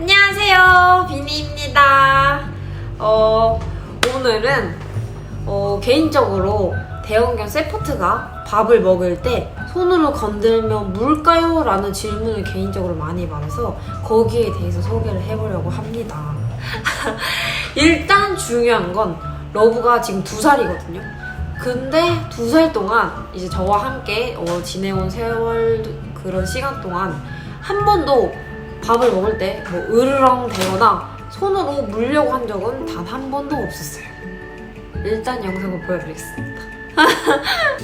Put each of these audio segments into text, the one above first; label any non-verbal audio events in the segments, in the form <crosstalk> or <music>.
안녕하세요. 비니입니다. 어, 오늘은 어, 개인적으로 대형견 세포트가 밥을 먹을 때 손으로 건들면 물까요? 라는 질문을 개인적으로 많이 받아서 거기에 대해서 소개를 해보려고 합니다. <laughs> 일단 중요한 건 러브가 지금 두 살이거든요. 근데 두 살 동안 이제 저와 함께 어, 지내온 세월 그런 시간 동안 한 번도 밥을 먹을 때 뭐 으르렁 대거나 손으로 물려고 한 적은 단 한 번도 없었어요. 일단 영상을 보여드리겠습니다. <laughs>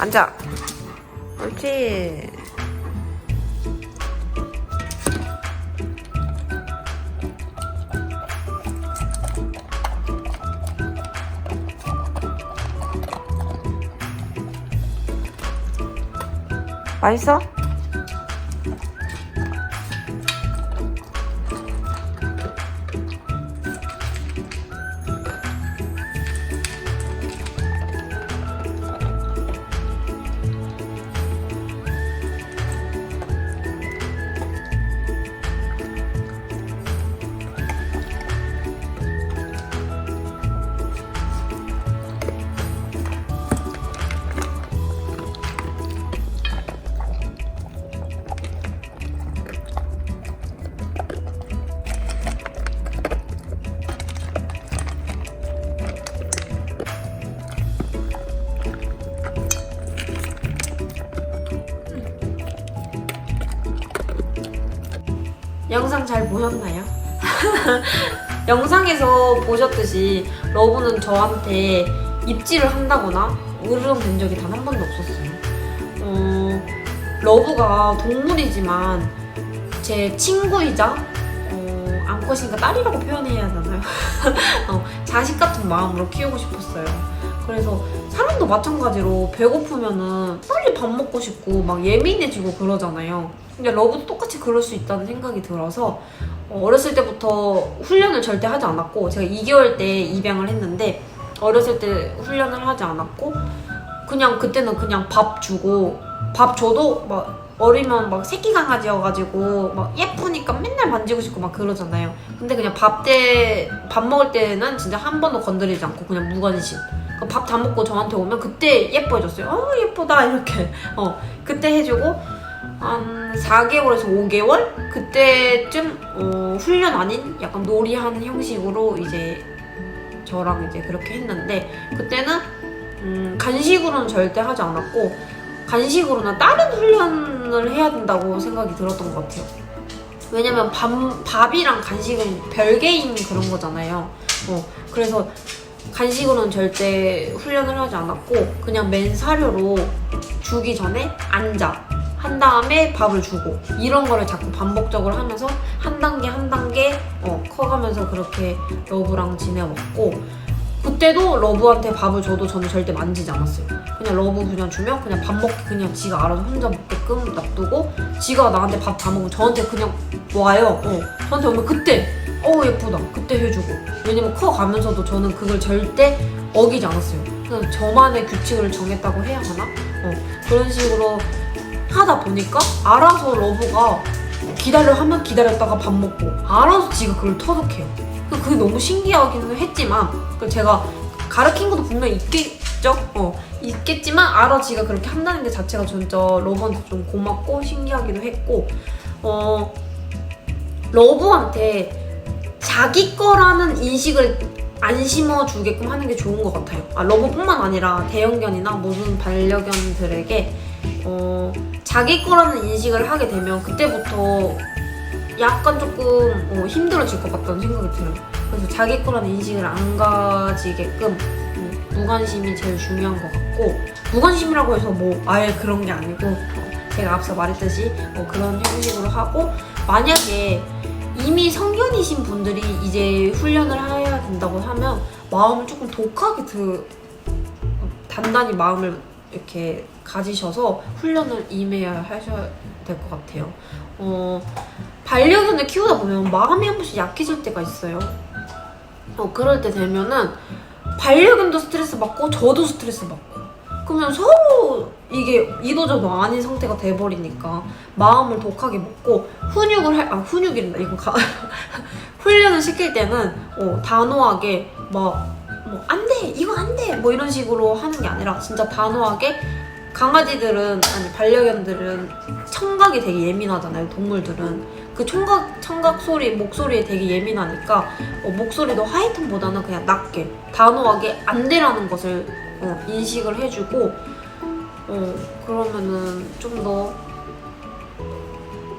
앉아. 옳지. 맛있어? 영상 잘 보셨나요? <laughs> 영상에서 보셨듯이 러브는 저한테 입질을 한다거나 으르렁 된 적이 단 한 번도 없었어요. 어, 러브가 동물이지만 제 친구이자 어, 암컷이니까 딸이라고 표현해야 하잖아요. <laughs> 어, 자식 같은 마음으로 키우고 싶었어요. 그래서 사람도 마찬가지로 배고프면은 빨리 밥 먹고 싶고 막 예민해지고 그러잖아요. 근데 러브도 똑같이 그럴 수 있다는 생각이 들어서 어, 어렸을 때부터 훈련을 절대 하지 않았고 제가 2개월 때 입양을 했는데 어렸을 때 훈련을 하지 않았고 그냥 그때는 그냥 밥 주고 밥 줘도 막 어리면 막 새끼 강아지여가지고 막 예쁘니까 맨날 만지고 싶고 막 그러잖아요. 근데 그냥 밥 때 밥 먹을 때는 진짜 한 번도 건드리지 않고 그냥 무관심. 밥 다 먹고 저한테 오면 그때 예뻐해줬어요. 어 예쁘다 이렇게. 어 그때 해주고 한 4개월에서 5개월 그때쯤 어, 훈련 아닌 약간 놀이하는 형식으로 이제 저랑 이제 그렇게 했는데 그때는 음, 간식으로는 절대 하지 않았고 간식으로는 다른 훈련을 해야 된다고 생각이 들었던 것 같아요. 왜냐면 밥, 밥이랑 간식은 별개인 그런 거잖아요. 어, 그래서 간식으로는 절대 훈련을 하지 않았고 그냥 맨 사료로 주기 전에 앉아. 한 다음에 밥을 주고. 이런 거를 자꾸 반복적으로 하면서 한 단계 한 단계 어, 커가면서 그렇게 러브랑 지내왔고 그때도 러브한테 밥을 줘도 저는 절대 만지지 않았어요. 그냥 러브 그냥 주면 그냥 밥 먹기 그냥 지가 알아서 혼자 먹 게끔 놔두고 지가 나한테 밥 다 먹으면 저한테 그냥 와요. 어, 저한테 오면 그때 어 예쁘다 그때 해주고 왜냐면 커 가면서도 저는 그걸 절대 어기지 않았어요. 그냥 저만의 규칙을 정했다고 해야 하나? 어, 그런 식으로 하다 보니까 알아서 러브가 기다려 하면 기다렸다가 밥 먹고 알아서 지가 그걸 터득해요. 그- 그게 너무 신기하기는 했지만 그 제가 가르친 것도 분명 있 겠죠? 어, 있겠지만 알아 지가 그렇게 한다는 게 자체가 진짜 러브한테 좀 고맙고 신기하기도 했고 어, 러브한테 자기 거라는 인식을 안 심어주게끔 하는 게 좋은 것 같아요. 아, 러브뿐만 아니라 대형견이나 모든 반려견들에게 어, 자기 거라는 인식을 하게 되면 그때부터 약간 조금 어, 힘들어질 것 같다는 생각이 들어요. 그래서 자기 거라는 인식을 안 가지게끔 음, 무관심이 제일 중요한 것 같고 무관심이라고 해서 뭐 아예 그런 게 아니고 어, 제가 앞서 말했듯이 어, 그런 형식으로 하고 만약에 이미 성견이신 분들이 이제 훈련을 해야 된다고 하면 마음을 조금 독하게 드, 단단히 마음을 이렇게 가지셔서 훈련을 임해야 하셔야 될 것 같아요. 어, 반려견을 키우다 보면 마음이 한 번씩 약해질 때가 있어요. 어, 그럴 때 되면은 반려견도 스트레스 받고 저도 스트레스 받고. 그러면 서로 이게 이도저도 아닌 상태가 돼버리니까 마음을 독하게 먹고 훈육을 할, 아 훈육이란다 이거 가, <laughs> 훈련을 시킬 때는 어, 단호하게 막 뭐 안 돼 이거 안 돼 뭐 이런 식으로 하는 게 아니라 진짜 단호하게 강아지들은 아니 반려견들은 청각이 되게 예민하잖아요 동물들은 그 청각 청각 소리 목소리에 되게 예민하니까 어, 목소리도 하이톤보다는 그냥 낮게 단호하게 안 되라는 것을 어, 인식을 해주고 어, 그러면은 좀 더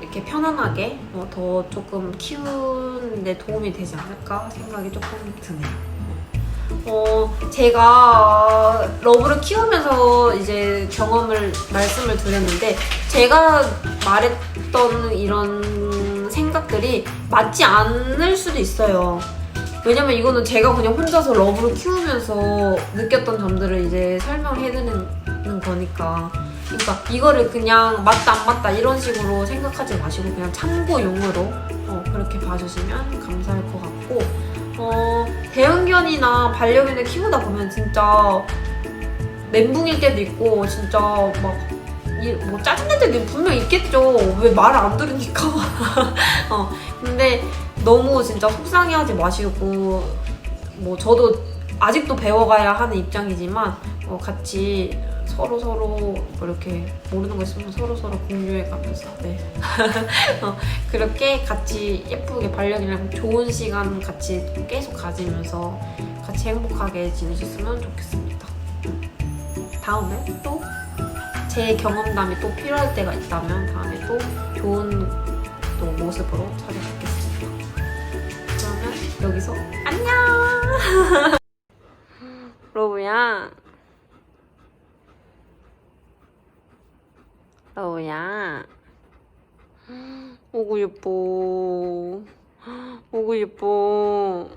이렇게 편안하게 어, 더 조금 키우는데 도움이 되지 않을까 생각이 조금 드네요. 어, 제가 러브를 키우면서 이제 경험을 말씀을 드렸는데 제가 말했던 이런 생각들이 맞지 않을 수도 있어요. 왜냐면 이거는 제가 그냥 혼자서 러브를 키우면서 느꼈던 점들을 이제 설명해드리는 거니까. 그러니까 이거를 그냥 맞다 안 맞다 이런 식으로 생각하지 마시고 그냥 참고용으로 어, 그렇게 봐주시면 감사할 것 같고 어, 대형견이나 반려견을 키우다 보면 진짜 멘붕일 때도 있고 진짜 막 뭐 짜증날 때도 분명 있겠죠. 왜 말을 안 들으니까. <laughs> 어, 근데 너무 진짜 속상해하지 마시고 뭐 저도 아직도 배워가야 하는 입장이지만 어, 같이 서로 서로 이렇게 모르는 거 있으면 서로 서로 공유해가면서 네. <laughs> 어, 그렇게 같이 예쁘게 반려견이랑 좋은 시간 같이 계속 가지면서 같이 행복하게 지내셨으면 좋겠습니다. 다음에 또 제 경험담이 또 필요할 때가 있다면 다음에 또 좋은 또 모습으로 찾아뵙겠습니다. 그러면 여기서 안녕. 로브야. 로브야. 오구 예뻐. <gasps> 오구 예뻐.